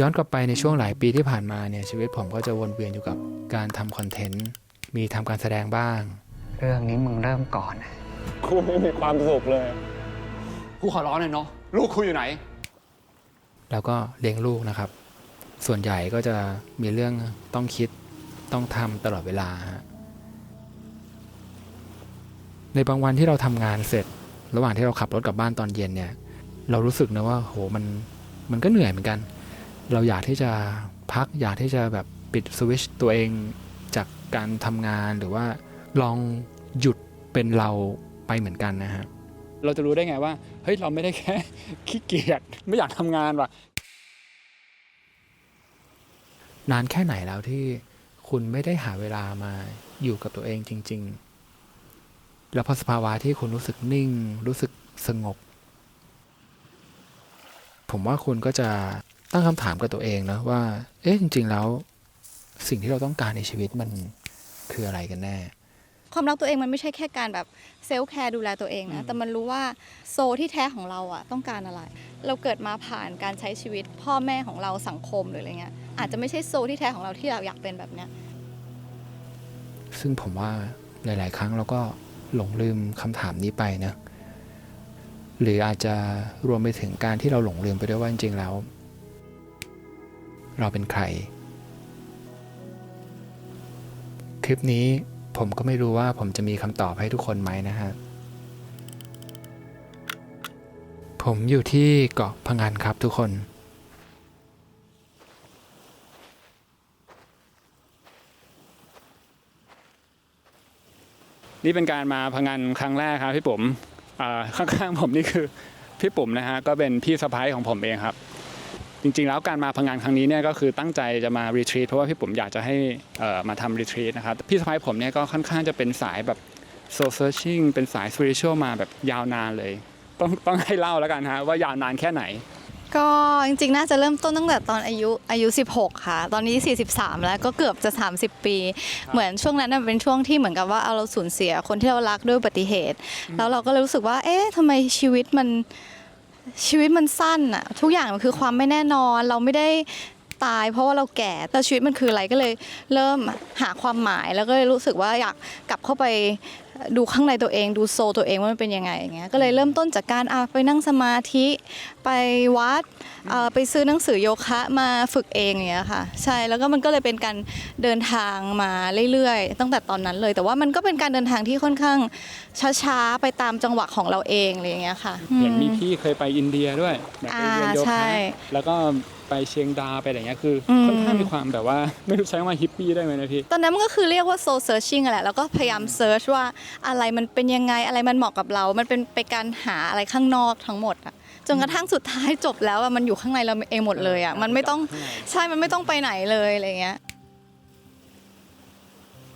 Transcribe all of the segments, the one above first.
ย้อนกลับไปในช่วงหลายปีที่ผ่านมาเนี่ยชีวิตผมก็จะวนเวียนอยู่กับการทำคอนเทนต์ มีทำการแสดงบ้าง เรื่องนี้มึงเริ่มก่อนนะกูไม่มีความสุขเลยกูขอร้องหน่อยเนาะลูกคุยอยู่ไหน แล้วก็เลี้ยงลูกนะครับ ส่วนใหญ่ก็จะมีเรื่องต้องคิดต้องทำตลอดเวลาฮะในบางวันที่เราทำงานเสร็จ ระหว่างที่เราขับรถกลับบ้านตอนเย็นเนี่ย เรารู้สึกนะว่า โหมันมันก็เหนื่อยเหมือนกัน เราอยากที่จะพักอยากที่จะแบบปิดสวิตชตัวเองจากการทำงานหรือว่าลองหยุดเป็นเราไปเหมือนกันนะฮะเราจะรู้ได้ไงว่าเฮ้ยเราไม่ได้แค่ขี้เกียจไม่อยากทำงานว่ะนานแค่ไหนแล้วที่คุณไม่ได้หาเวลามาอยู่กับตัวเองจริง ๆ แล้วพอสภาวะที่คุณรู้สึกนิ่ง รู้สึกสงบ ผมว่าคุณก็จะ ตั้งคำถามกับตัวเองนะว่า เอ๊ะจริง ๆ แล้วสิ่งที่เราต้องการในชีวิตมันคืออะไรกันแน่ ความรักตัวเองมันไม่ใช่แค่การแบบเซลฟ์แคร์ดูแลตัวเองนะ แต่มันรู้ว่าโซที่แท้ของเราอะต้องการอะไร เราเกิดมาผ่านการใช้ชีวิต พ่อแม่ของเราสังคมหรืออะไรเงี้ย อาจจะไม่ใช่โซที่แท้ของเราที่เราอยากเป็นแบบเนี้ย ซึ่งผมว่าหลาย ๆ ครั้งเราก็หลงลืมคำถามนี้ไปนะ หรืออาจจะรวมไปถึงการที่เราหลงลืมไปด้วยว่าจริง ๆ แล้ว เราเป็นใคร คลิปนี้ผมก็ไม่รู้ว่าผมจะมีคำตอบให้ทุกคนไหมนะฮะ ผมอยู่ที่เกาะพังงานครับทุกคน นี่เป็นการมาพังงานครั้งแรกครับพี่ปุ๋มอ่าข้างๆผมนี่คือพี่ปุ๋มนะฮะก็เป็นพี่สะพ้ายของผมเองครับ จริงๆ แล้วการมาพังงานครั้งนี้เนี่ยก็คือตั้งใจจะมารีทรีตเพราะว่าพี่ปุ๋มอยากจะให้เอ่อมาทำรีทรีตนะครับพี่สะพ้ายผมเนี่ยก็ค่อนข้างจะเป็นสายแบบโซเซอร์ชิ่งเป็นสายสปิริชวลมาแบบยาวนานเลย ต้องต้องให้เล่าแล้วกันฮะว่ายาวนานแค่ไหน ก็จริงๆ น่าจะเริ่มต้นตั้งแต่ตอนอายุอายุ 16 ค่ะ ตอนนี้ 43 แล้วก็เกือบจะ 30 ปี เหมือนช่วงนั้นน่ะเป็นช่วงที่เหมือนกับว่าเอาเราสูญเสียคนที่เรารักด้วยอุบัติเหตุ แล้วเราก็เลยรู้สึกว่า เอ๊ะทำไมชีวิตมัน ชีวิตมันสั้นอะทุกอย่างมันคือความไม่แน่นอน เราไม่ได้ ตาย เพราะว่าเราแก่แต่ชีวิตมันคืออะไรก็เลยเริ่มหาความหมายแล้วก็เลยรู้สึกว่าอยากกลับเข้าไปดูข้างในตัวเองดูโซลตัวเองว่ามันเป็นยังไงอย่างเงี้ยก็เลยเริ่มต้นจากการอะไปนั่งสมาธิไปวัดเอ่อไปซื้อหนังสือโยคะมาฝึกเองอย่างเงี้ยค่ะ ใช่แล้วก็มันก็เลยเป็นการเดินทางมาเรื่อยๆ ตั้งแต่ตอนนั้นเลย แต่ว่ามันก็เป็นการเดินทางที่ค่อนข้างช้าๆไปตามจังหวะของเราเองอะไรอย่างเงี้ยค่ะเห็นมีอืมพี่เคยไปอินเดียด้วยแบบไปเรียนโยอ่าใช่คะแล้วก็ ไปเชียงดาไปอะไรเงี้ยคืออม ค่อนข้างมีความแบบว่าไม่รู้ใช้คำว่าฮิปปี้ได้ไหมนะพี่ ตอนนั้นมันก็คือเรียกว่า soul searching อะแหละ แล้วก็พยายาม search ว่าอะไรมันเป็นยังไง อะไรมันเหมาะกับเรา มันเป็นไปการหาอะไรข้างนอกทั้งหมดอะจนกระทั่งสุดท้ายจบแล้วอะมันอยู่ข้างในเราเองหมดเลยอะมันไม่ต้อง ใช่ มันไม่ต้องไปไหนเลยอะไรเงี้ย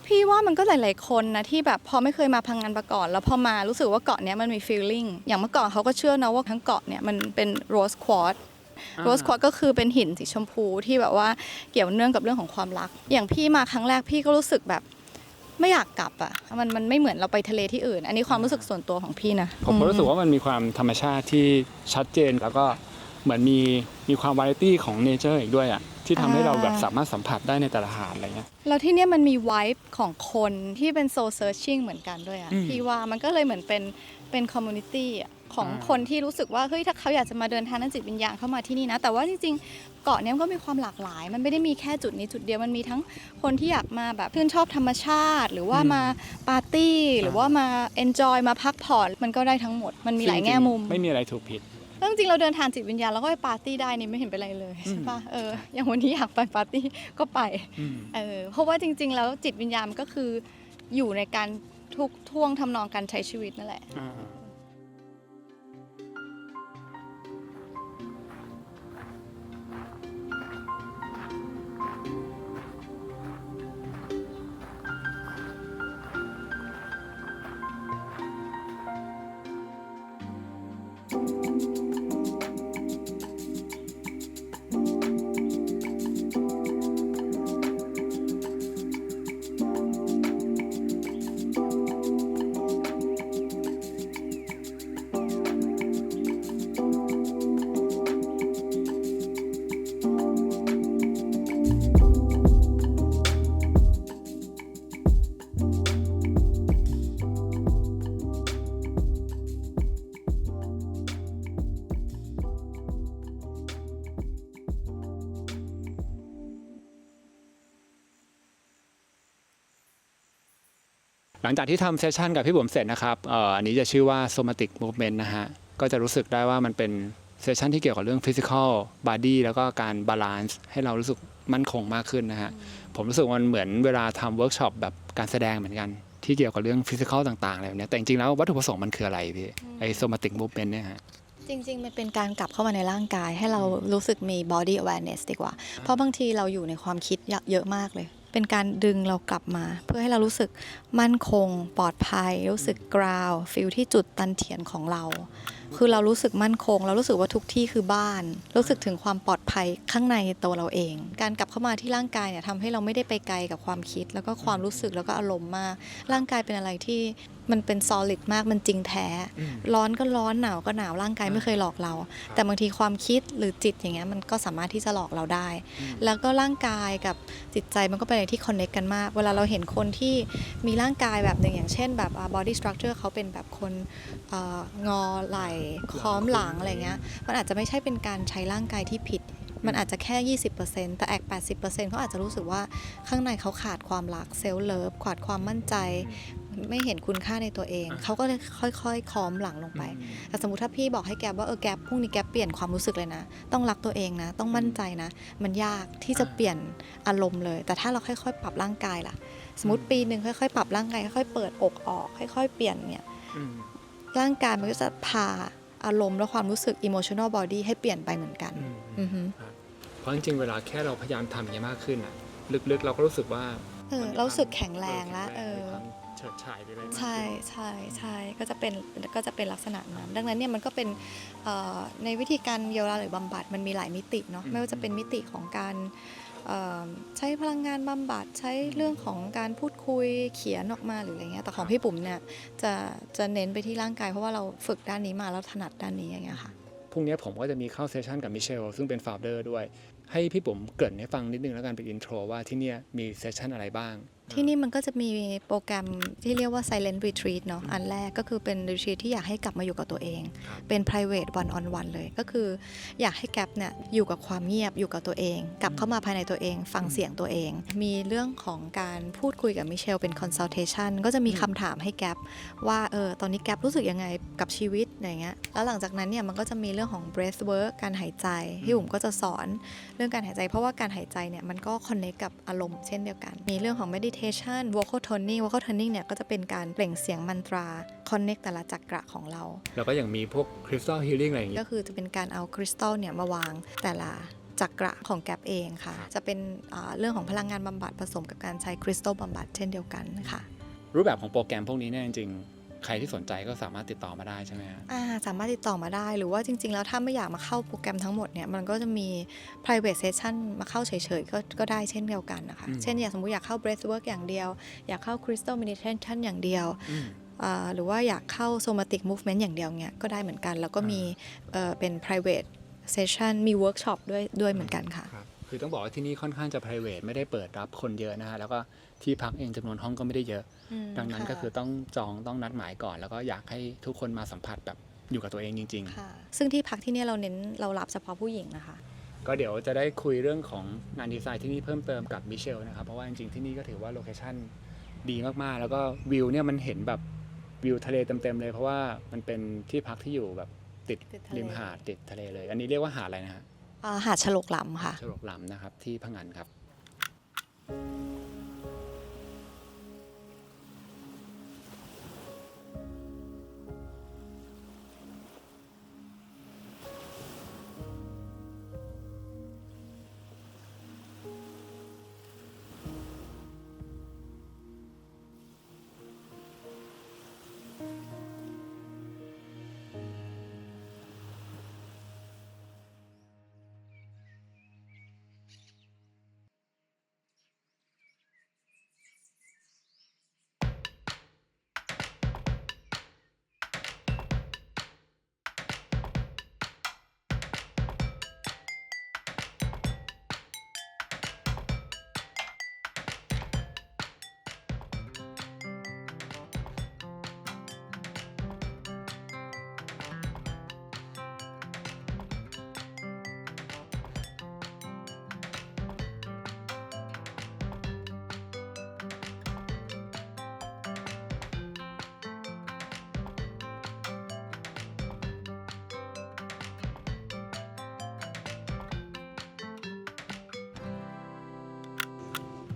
พี่ว่ามันก็หลาย ๆ คนนะที่แบบพอไม่เคยมาพังงานมาก่อน แล้วพอมารู้สึกว่าเกาะเนี้ยมันมี feeling อย่างเมื่อก่อนเขาก็เชื่อนะว่าทั้งเกาะเนี่ยมันเป็น rose quartz อ่า โรสควอตก็คือเป็นหินสีชมพูที่แบบว่าเกี่ยวเนื่องกับเรื่องของความรัก อย่างพี่มาครั้งแรกพี่ก็รู้สึกแบบไม่อยากกลับอะมันมันไม่เหมือนเราไปทะเลที่อื่น อันนี้ความรู้สึกส่วนตัวของพี่นะผมก็รู้สึกอืว่ามันมีความธรรมชาติที่ชัดเจนแล้วก็เหมือนมีมีความวาไรตี้ของเนเจอร์อีกด้วยอะที่ทำให้เราแบบสามารถสัมผัสได้ในแต่ละหาดอะไรเงี้ยแล้วที่เนี้ยมันมีไวท์ของคนที่เป็นโซเซอร์ชิ่งเหมือนกันด้วยอะอืมพี่ว่ามันก็เลยเหมือนเป็นเป็นคอมมูนิตี้อะ ของอ่าคนที่รู้สึกว่าเฮ้ยถ้าเขาอยากจะมาเดินทางด้านจิตวิญญาณเข้ามาที่นี่นะ แต่ว่าจริงๆเกาะเนี้ยมันก็มีความหลากหลาย มันไม่ได้มีแค่จุดนี้จุดเดียวมันมีทั้งคนที่อยากมาแบบชื่นชอบธรรมชาติ หรือว่ามาปาร์ตี้ หรือว่ามาเอนจอยมาพักผ่อนมันก็ได้ทั้งหมดมันมีหลายแง่มุม ไม่มีอะไรถูกผิดแล้วจริงๆเราเดินทางจิตวิญญาณแล้วก็ไปปาร์ตี้ได้นี่ไม่เห็นเป็นไรเลยใช่ปะเอออย่างวันนี้อยากไปปาร์ตี้ก็ไปอืมเออเพราะว่าจริง ๆ แล้วจิตวิญญาณมันก็คืออยู่ในการทุกท่วงทำนองการใช้ชีวิตนั่นแหละ ลังจากที่ทำเซสชันกับพี่บุ๋มเสร็จนะครับเอ่ออันนี้จะชื่อว่า somatic movement นะฮะ ก็จะรู้สึกได้ว่ามันเป็นเซสชันที่เกี่ยวกับเรื่อง physical body แล้วก็การ balance ให้เรารู้สึกมั่นคงมากขึ้นนะฮะ ผมรู้สึกว่ามันเหมือนเวลาทำเวิร์กช็อปแบบการแสดงเหมือนกัน ที่เกี่ยวกับเรื่อง physical ต่างๆอะไรแบบเนี้ยแต่จริงๆแล้ววัตถุประสงค์มันคืออะไรพี่ไอ้ somatic movement เนี่ยฮะจริงๆ มันเป็นการกลับเข้ามาในร่างกาย ให้เรารู้สึกมี body awareness ดีกว่า เพราะบางทีเราอยู่ในความคิดเยอะมากเลย เป็นการดึงเรากลับมา เพื่อให้เรารู้สึกมั่นคง ปลอดภัย รู้สึกกราวฟิลที่จุดตันเถียนของเรา คือเรารู้สึกมั่นคง เรารู้สึกว่าทุกที่คือบ้าน รู้สึกถึงความปลอดภัยข้างในตัวเราเอง การกลับเข้ามาที่ร่างกายเนี่ยทำให้เราไม่ได้ไปไกลกับความคิด แล้วก็ความรู้สึกแล้วก็อารมณ์มาก ร่างกายเป็นอะไรที่มันเป็น solid มากมันจริงแท้ ร้อนก็ร้อนหนาวก็หนาวร่างกายไม่เคยหลอกเรา แต่บางทีความคิดหรือจิตอย่างเงี้ยมันก็สามารถที่จะหลอกเราได้ แล้วก็ร่างกายกับจิตใจมันก็เป็นอะไรที่ connect กันมาก เวลาเราเห็นคนที่มีร่างกายแบบหนึ่งอย่างเช่นแบบอ่า body structure เขาเป็นแบบคนเอ่องอไหล่ค้อมหลังอะไรเงี้ย มันอาจจะไม่ใช่เป็นการใช้ร่างกายที่ผิด มันอาจจะแค่ 20%แต่แอก80%เขาอาจจะรู้สึกว่าข้างในเขาขาดความรักเซลล์เลิฟขาดความมั่นใจ ไม่เห็นคุณค่าในตัวเอง เขาก็เลยค่อยๆค้อมหลังลงไป แต่สมมติถ้าพี่บอกให้แกบว่าเออแกบพรุ่งนี้แกบเปลี่ยนความรู้สึกเลยนะ ต้องรักตัวเองนะ ต้องมั่นใจนะ มันยากที่จะเปลี่ยนอารมณ์เลย แต่ถ้าเราค่อยๆ ปรับร่างกายล่ะ สมมติปีหนึ่งค่อยๆ ปรับร่างกายค่อยๆ เปิดอกออก ค่อย ๆ เปลี่ยนเนี่ย ร่างกายมันก็จะพาอารมณ์และความรู้สึก emotional body ให้เปลี่ยนไปเหมือนกันอือฮึเพราะจริงๆ เวลาแค่เราพยายามทำอย่างนี้มากขึ้นอะลึกๆ เราก็รู้สึกว่าเออเรารู้สึกแข็งแรงแล้วเออเฉิดฉายไปเลยใช่ใช่ใช่ก็จะเป็นก็จะเป็นลักษณะนั้น ดังนั้นเนี่ยมันก็เป็นเอ่อในวิธีการเยียวยาหรือบำบัดมันมีหลายมิติเนาะไม่ว่าจะเป็นมิติของการเอ่อ ใช้พลังงานบำบัดใช้เรื่องของการพูดคุยเขียนออกมาหรืออะไรเงี้ยแต่ของพี่ปุ๋มเนี่ยจะจะเน้นไปที่ร่างกายเพราะว่าเราฝึกด้านนี้มาแล้วถนัดด้านนี้อย่างเงี้ยค่ะพรุ่งนี้ผมก็จะมีเข้าเซสชันกับมิเชลซึ่งเป็นฟ o เดอร์ด้วย ให้พี่ผมเกริ่นให้ฟังนิดนึงแล้วกันเป็นอินโทรว่าที่เนี่ยมีเซสชันอะไรบ้าง ที่นี่มันก็จะมีโปรแกรมที่เรียกว่า silent retreat เนาะอันแรกก็คือเป็น retreat ที่อยากให้กลับมาอยู่กับตัวเองครับเป็น private one on one เลย ก็คืออยากให้แกปเนี่ยอยู่กับความเงียบอยู่กับตัวเอง กลับเข้ามาภายในตัวเอง ฟังเสียงตัวเอง มีเรื่องของการพูดคุยกับมิเชลเป็น consultation ก็จะมีคำถามให้แกปว่าเออตอนนี้แกปรู้สึกยังไงกับชีวิตอย่างเงี้ยแล้วหลังจากนั้นเนี่ยมันก็จะมีเรื่องของ breath work การหายใจที่ผมก็จะสอนเรื่องการหายใจ เพราะว่าการหายใจเนี่ยมันก็ connect กับอารมณ์เช่นเดียวกัน มีเรื่องของ meditation vocal toning vocal toning เนี่ยก็จะเป็นการเปล่งเสียงมันตรา connect แต่ละจักระของเรา แล้วก็อย่างมีพวกคริสตัลฮีลิ่งอะไรอย่างก็เงี้ยคือจะเป็นการเอาคริสตัลเนี่ยมาวางแต่ละจักระของแกปเองค่ะครับจะเป็นอ่าเรื่องของพลังงานบำบัดผสมกับการใช้คริสตัลบำบัดเช่นเดียวกันค่ะ รูปแบบของโปรแกรมพวกนี้เนี่ยจริงๆ ใครที่สนใจก็สามารถติดต่อมาได้ใช่ไหมฮะอ่าสามารถติดต่อมาได้หรือว่าจริง ๆ แล้วถ้าไม่อยากมาเข้าโปรแกรมทั้งหมดเนี่ยมันก็จะมี private session มาเข้าเฉยๆก็ก็ได้เช่นเดียวกันนะคะอืมเช่นอย่างสมมติอยากเข้า breath work อย่างเดียว อยากเข้า crystal meditation อย่างเดียวอ่าหรือว่าอยากเข้า somatic movement อย่างเดียวเนี่ยก็ได้เหมือนกัน แล้วก็มีเอ่อเป็น private session มี workshop ด้วยด้วยเหมือนกันค่ะ ครับคือต้องบอกว่าที่นี่ค่อนข้างจะ p r i v a t ไม่ได้เปิดรับคนเยอะนะฮะแล้วก็ที่พักเองจำนวนห้องก็ไม่ได้เยอะ ดังนั้นก็คือต้องจองต้องนัดหมายก่อน แล้วก็อยากให้ทุกคนมาสัมผัสแบบอยู่กับตัวเองจริงค่ะซึ่งที่พักที่เนี่ยเราเน้นเรารับเฉพาะผู้หญิงนะคะๆก็เดี๋ยวจะได้คุยเรื่องของงานดีไซน์ที่นี่เพิ่มเติมกับมิเชลนะครับ เพราะว่าจริงๆที่นี่ก็ถือว่าโลเคชั่นดีมากๆ แล้วก็วิวเนี่ยมันเห็นแบบวิวทะเลเต็มๆเลยเพราะว่ามันเป็นที่พักที่อยู่แบบติดติดทะเลริมหาดติดทะเลเลย อันนี้เรียกว่าหาดอะไรนะฮะอ่า หาดฉลกลำค่ะ ฉลกลำนะครับที่พังงานครับ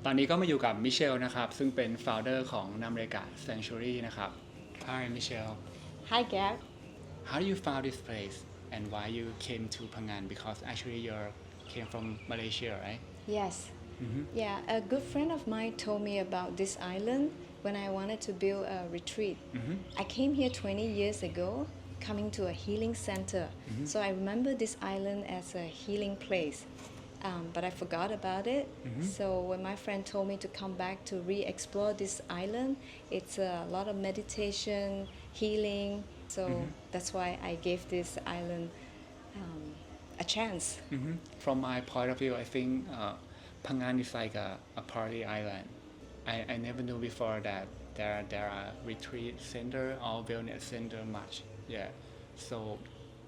ตอนนี้ก็มาอยู่กับมิเชลนะครับ ซึ่งเป็น founder ของ Namreka Sanctuary นะครับ Hi Michelle Hi Gab how do you found this place and why you came to Pangan because actually you came from Malaysia right Yes. Yeah, a good friend of mine told me about this island when I wanted to build a retreat. I came here 20 years ago, coming to a healing center. So I remember this island as a healing place. Um, but I forgot about it. So when my friend told me to come back to re-explore this island, it's a lot of meditation, healing. So that's why I gave this island um, a chance. Mhm. From my point of view, I think uh, Pangan is like a, a party island. I, I never knew before that there there are retreat center or wellness center much. Yeah. So,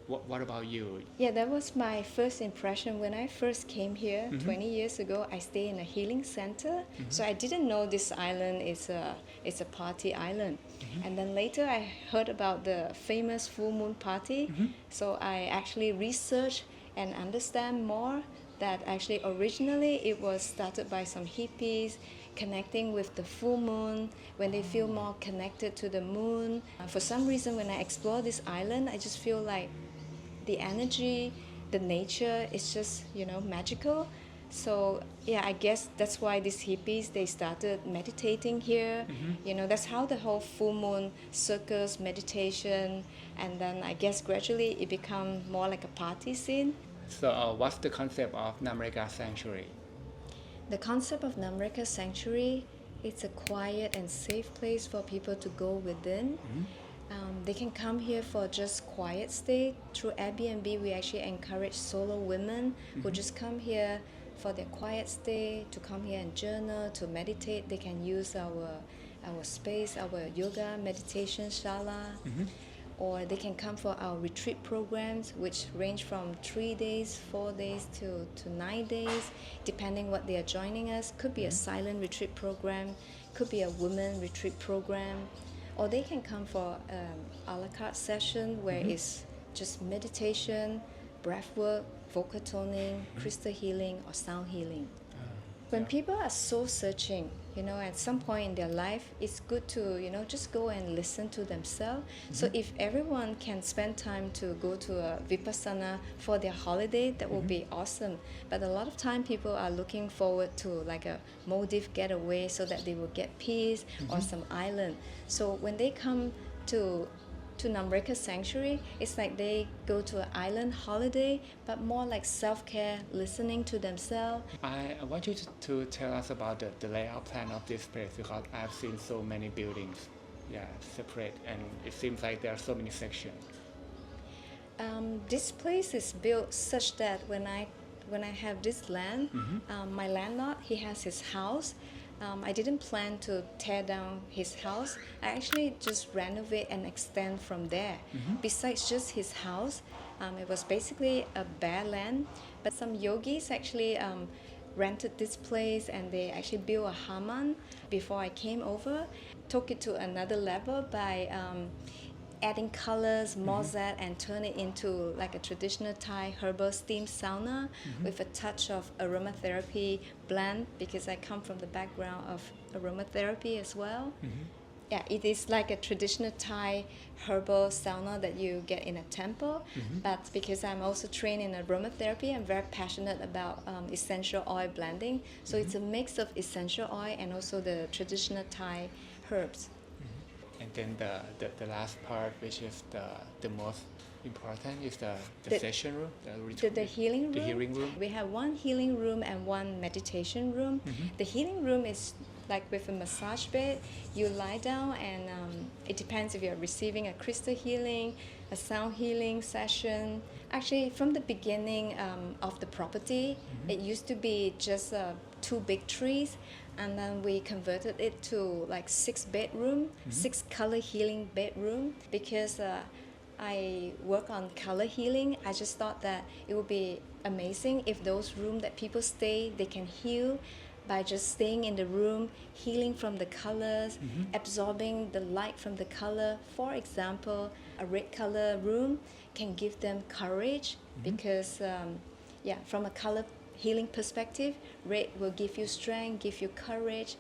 what what about you? Yeah, that was my first impression when I first came here mm-hmm. 20 years ago. I stayed in a healing center, mm-hmm. so I didn't know this island is a is a party island. Mm-hmm. And then later I heard about the famous full moon party, so I actually researched and understand more that actually originally it was started by some hippies connecting with the full moon when they feel oh. more connected to the moon. Uh, for some reason, when I explore this island, I just feel like the energy, the nature is just you know magical. So yeah, I guess that's why these hippies they started meditating here. You know, that's how the whole full moon circles meditation, and then I guess gradually it become more like a party scene. So, uh, what's the concept of Namreka Sanctuary? The concept of Namreka Sanctuary, it's a quiet and safe place for people to go within. Um, they can come here for just quiet stay. Through Airbnb, we actually encourage solo women who mm-hmm. just come here for their quiet stay, to come here and journal, to meditate. They can use our our space, our yoga meditation shala. Mm-hmm. Or they can come for our retreat programs which range from three days four days to, to nine days depending what they are joining us. Could be a mm-hmm. silent retreat program could be a women retreat program or they can come for um, a la carte session where it's just meditation breath work vocal toning crystal healing or sound healing when people are soul searching you know at some point in their life it's good to you know just go and listen to themselves. So mm-hmm. if everyone can spend time to go to a vipassana for their holiday that will be mm-hmm. awesome. But a lot of time people are looking forward to like a maldive getaway so that they will get peace or mm-hmm. some island. So when they come to to Namreka Sanctuary, it's like they go to an island holiday, but more like self care, listening to themselves. I, want you to, to tell us about the, the layout plan of this place because I've seen so many buildings, yeah, separate, and it seems like there are so many sections. Um, this place is built such that when I when I have this land, um, my landlord he has his house. Um, I didn't plan to tear down his house. I actually just renovate and extend from there. Besides just his house, um, it was basically a bare land. But some yogis actually um, rented this place and they actually built a hammam before I came over. Took it to another level by um, adding colors, mm-hmm. mosaic, and turn it into like a traditional Thai herbal steam sauna mm-hmm. with a touch of aromatherapy blend because I come from the background of aromatherapy as well. Mm-hmm. Yeah, it is like a traditional Thai herbal sauna that you get in a temple. But because I'm also trained in aromatherapy, I'm very passionate about um, essential oil blending. So it's a mix of essential oil and also the traditional Thai herbs. And then the, the, the last part, which is the, the most important, is the, the, The- session room, the The, the healing room. The healing room. We have one healing room and one meditation room. The healing room is like with a massage bed. You lie down, and um, it depends if you're receiving a crystal healing, a sound healing session. Actually, from the beginning um, of the property, it used to be just uh, two big trees, and then we converted it to like six bedroom, six color healing bedroom because. Uh, I work on color healing. I just thought that it would be amazing if those rooms that people stay, they can heal by just staying in the room, healing from the colors, absorbing the light from the color. For example, a red color room can give them courage because, um, yeah, from a color healing perspective, red will give you strength, give you courage.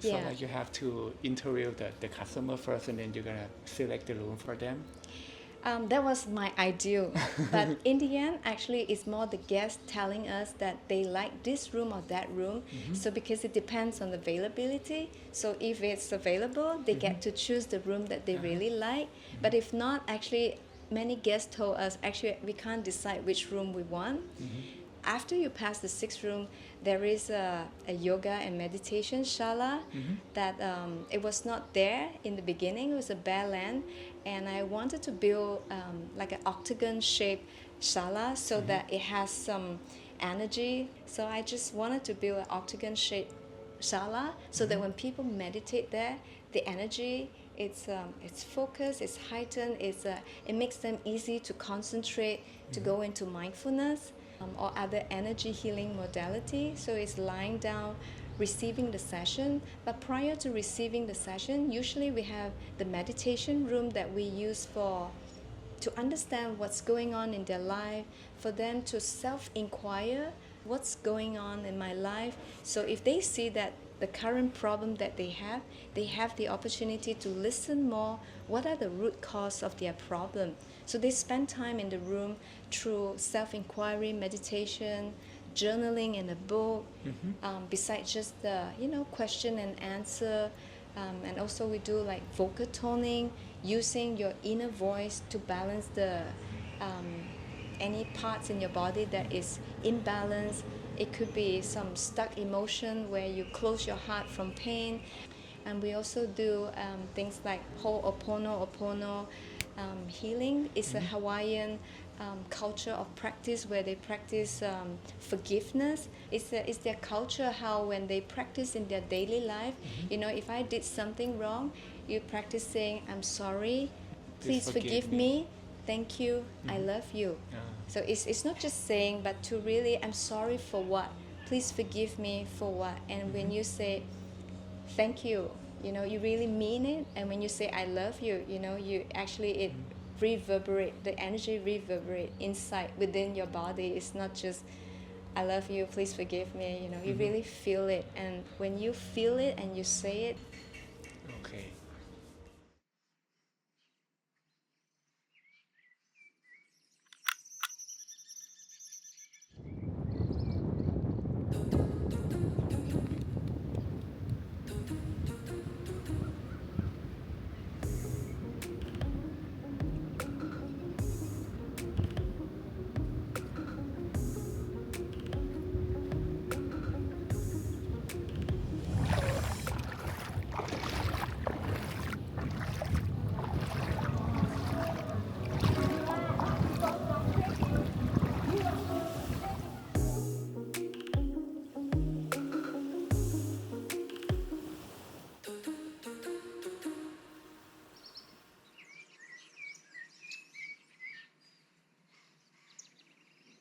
So Yeah. like you have to interview the, the customer first and then you're gonna select the room for them. Um, that was my ideal. but in the end, actually, it's more the guests telling us that they like this room or that room. Mm-hmm. So, because it depends on the availability. So, if it's available, they get mm-hmm. to choose the room that they uh-huh. really like. Mm-hmm. But if not, actually, many guests told us actually, we can't decide which room we want. After you pass the sixth room, there is a, a yoga and meditation shala that um, it was not there in the beginning. It was a bare land, and I wanted to build um, like an octagon shaped shala so that it has some energy. So I just wanted to build an octagon shaped shala so that when people meditate there, the energy it's um, it's focused, it's heightened, it's uh, it makes them easy to concentrate, to go into mindfulness um, or other energy healing modality. So it's lying down, receiving the session. But prior to receiving the session, usually we have the meditation room that we use for to understand what's going on in their life, for them to self inquire what's going on in my life. So if they see that the current problem that they have, they have the opportunity to listen more. What are the root cause of their problem? So they spend time in the room through self inquiry, meditation, journaling and a book, um, besides just the you know question and answer. Um, and also we do like vocal toning, using your inner voice to balance the um, any parts in your body that is imbalanced. It could be some stuck emotion where you close your heart from pain. And we also do um, things like Ho'opono Opono um, healing. It's a Hawaiian um, culture of practice where they practice um, forgiveness. It's, a, it's their culture how when they practice in their daily life, you know, if I did something wrong, you practice saying, I'm sorry, Please please, forgive forgive, me." me. thank you, I love you. So it's, it's not just saying, but to really, I'm sorry for what? Please forgive me for what? And when you say, thank you, you know, you really mean it. And when you say, I love you, you know, you actually, it reverberate, the energy reverberate inside within your body. It's not just, I love you, please forgive me, you know, you mm-hmm. really feel it. And when you feel it and you say it,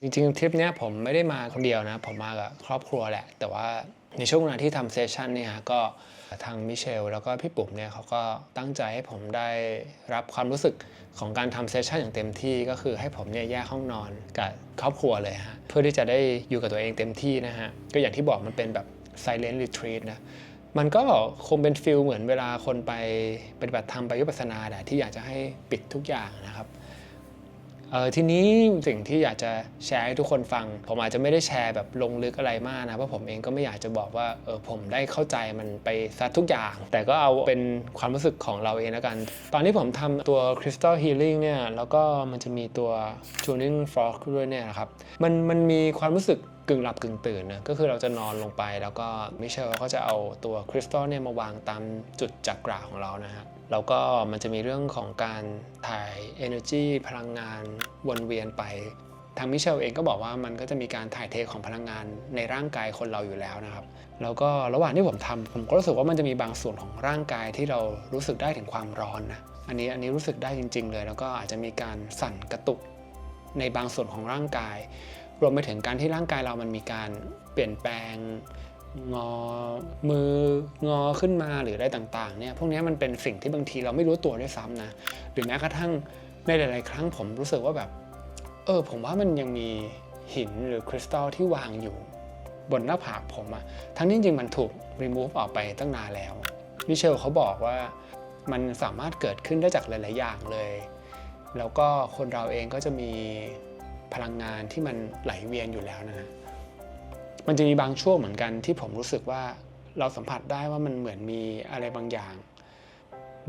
จริงๆทริปเนี้ยผมไม่ได้มาคนเดียวนะ ผมมากับครอบครัวแหละ แต่ว่าในช่วงเวลาที่ทำเซสชันเนี่ยฮะก็ทางมิเชลแล้วก็พี่ปุ๋มเนี่ยเขาก็ตั้งใจให้ผมได้รับความรู้สึกของการทำเซสชันอย่างเต็มที่ก็คือให้ผมเนี่ยแยกห้องนอนกับครอบครัวเลยฮะเพื่อที่จะได้อยู่กับตัวเองเต็มที่นะฮะก็อย่างที่บอกมันเป็นแบบ silent retreat นะมันก็คงเป็นฟิลเหมือนเวลาคนไปปฏิบัติธรรมไปวิปัสสนาแหละที่อยากจะให้ปิดทุกอย่างนะครับ ทีนี้สิ่งที่อยากจะแชร์ให้ทุกคนฟัง ผมอาจจะไม่ได้แชร์แบบลงลึกอะไรมากนะเพราะผมเองก็ไม่อยากจะบอกว่าเออผมได้เข้าใจมันไปซะทุกอย่าง แต่ก็เอาเป็นความรู้สึกของเราเองแล้วกัน ตอนที่ผมทำตัว Crystal Healing เนี่ยแล้วก็มันจะมีตัว Tuning Frog ด้วยเนี่ยนะครับมันมันมีความรู้สึกกึ่งหลับกึ่งตื่นนะก็คือเราจะนอนลงไปแล้วก็มิเชลก็จะเอาตัวคริสตัลเนี่ยมาวางตามจุดจักระของเรานะฮะ แล้วก็มันจะมีเรื่องของการถ่าย energy พลังงานวนเวียนไป ทางมิเชลเองก็บอกว่ามันก็จะมีการถ่ายเทของพลังงานในร่างกายคนเราอยู่แล้วนะครับ แล้วก็ระหว่างที่ผมทำผมก็รู้สึกว่ามันจะมีบางส่วนของร่างกายที่เรารู้สึกได้ถึงความร้อนนะ อันนี้อันนี้รู้สึกได้จริง ๆ เลย แล้วก็อาจจะมีการสั่นกระตุกในบางส่วนของร่างกาย รวมไปถึงการที่ร่างกายเรามันมีการเปลี่ยนแปลง งอมืองอขึ้นมาหรืออะไรต่างๆเนี่ยพวกนี้มันเป็นสิ่งที่บางทีเราไม่รู้ตัวด้วยซ้ำนะหรือแม้กระทั่งในหลาย ๆ ครั้งผมรู้สึกว่าแบบเออผมว่ามันยังมีหินหรือคริสตัลที่วางอยู่บนหน้าผากผมอะทั้งนี้จริงมันถูก remove ออกไปตั้งนานแล้วมิเชลเขาบอกว่ามันสามารถเกิดขึ้นได้จากหลาย ๆ อย่างเลย แล้วก็คนเราเองก็จะมีพลังงานที่มันไหลเวียนอยู่แล้วนะฮะ มันจะมีบางช่วงเหมือนกันที่ผมรู้สึกว่าเราสัมผัสได้ว่ามันเหมือนมีอะไรบางอย่าง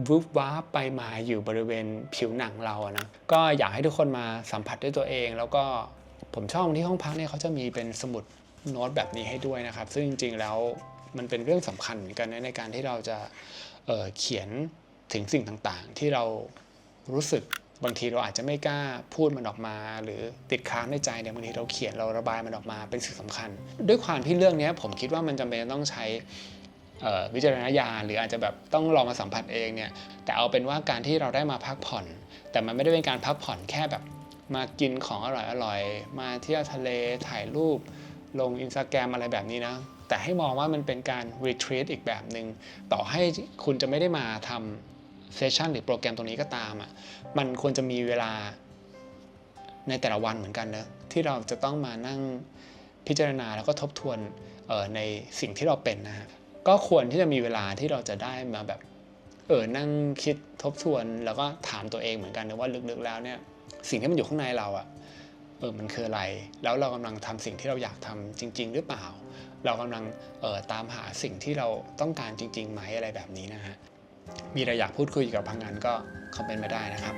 วุบว้าบไปมาอยู่บริเวณผิวหนังเราอะนะก็อยากให้ทุกคนมาสัมผัสด้วยตัวเอง แล้วก็ผมชอบที่ห้องพักเนี่ยเขาจะมีเป็นสมุดโน้ตแบบนี้ให้ด้วยนะครับ ซึ่งจริงๆแล้วมันเป็นเรื่องสำคัญเหมือนกันในการที่เราจะเเขียนถึงสิ่งต่างๆ ที่เรารู้สึก บางทีเราอาจจะไม่กล้าพูดมันออกมา หรือติดค้างในใจเนี่ยบางทีเราเขียนเราระบายมันออกมาเป็นสิ่งสำคัญ ด้วยความที่เรื่องนี้ผมคิดว่ามันจำเป็นต้องใช้วิจารณญาณหรืออาจจะแบบต้องลองมาสัมผัสเองเนี่ยแต่เอาเป็นว่าการที่เราได้มาพักผ่อน แต่มันไม่ได้เป็นการพักผ่อนแค่แบบมากินของอร่อยๆมาเที่ยวทะเลถ่ายรูป ลงอินสตาแกรมอะไรแบบนี้นะแต่ให้มองว่ามันเป็นการรีทรีตอีกแบบหนึง่งต่อให้คุณจะไม่ได้มาทำ เซสชันหรือโปรแกรมตรงนี้ก็ตามอะมันควรจะมีเวลาในแต่ละวันเหมือนกันนะที่เราจะต้องมานั่งพิจารณาแล้วก็ทบทวนในสิ่งที่เราเป็นนะฮะก็ควรที่จะมีเวลาที่เราจะได้มาแบบเออนั่งคิดทบทวนแล้วก็ถามตัวเองเหมือนกันนะว่าลึกๆแล้วเนี่ยสิ่งที่มันอยู่ข้างในเราอะเออมันคืออะไร แล้วเรากำลังทำสิ่งที่เราอยากทำจริง ๆ หรือเปล่า เรากำลังเออตามหาสิ่งที่เราต้องการจริงๆไหมอะไรแบบนี้นะฮะ มีอะไรอยากพูดคุยกับพังงานก็คอมเมนต์มาได้นะครับ